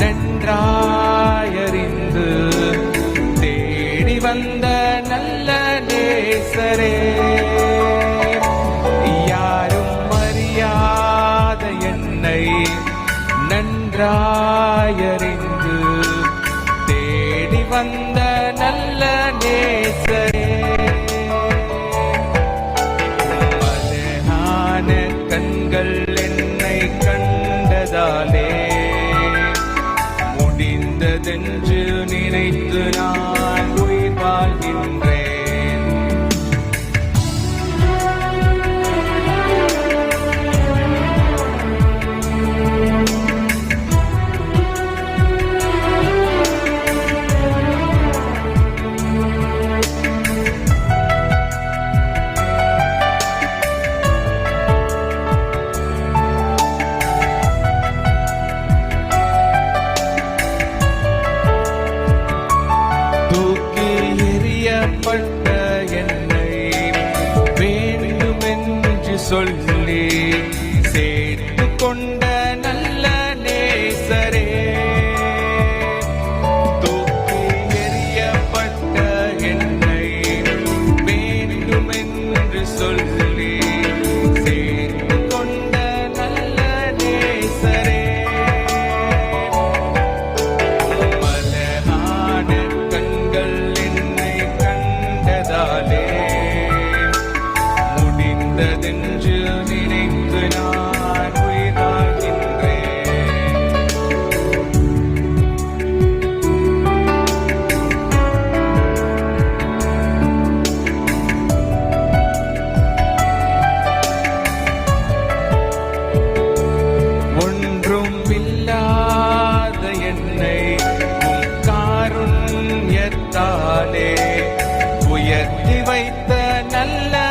நன்றாயறிந்து தேடி வந்த நல்ல நேசரே யாரும் அறியாத என்னை நன்றாயறிந்து தேடி வந்த சொல்லி sallam